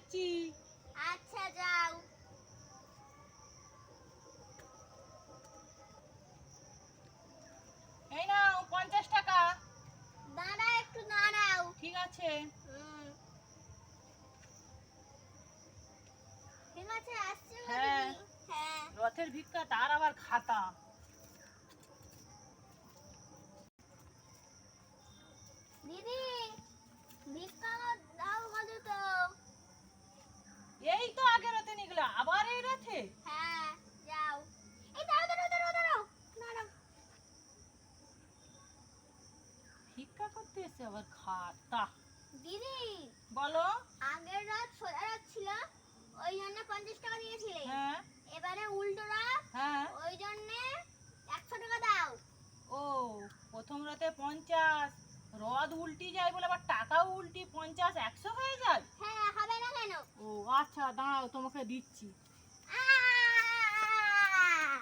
দিচ্ছি। আচ্ছা যাও। এই নাও পঞ্চাশ টাকা। দাঁড়াও একটু দাঁড়াও। ঠিক আছে। ঠিক আছে আসছি গো হ্যাঁ। হ্যাঁ। রথের ভিক্ষা তার আবার খাতা দিদি ভিক্ষা দাও কত তো এই তো আগের রথে নিগলা আবার এই রথে হ্যাঁ যাও এই দাঁড়াও দাঁড়াও দাঁড়াও দাঁড়াও দাঁড়াও ভিক্ষা করতে এসে আবার খাতা দিদি বলো। আগের রাত সোজা রাত ছিল ওই জন্য পঞ্চাশ টাকা দিয়েছিলে। হ্যাঁ। এবারে উল্টো রাত হ্যাঁ। ওই জন্য একশো টাকা দাও। ও প্রথম রথে পঞ্চাশ রথ উল্টি যায় বলে আবার টাকাও উল্টি পঞ্চাশ একশো হয়ে যায়? হ্যাঁ হবে না কেন? ও আচ্ছা দাঁড়াও তোমাকে দিচ্ছি।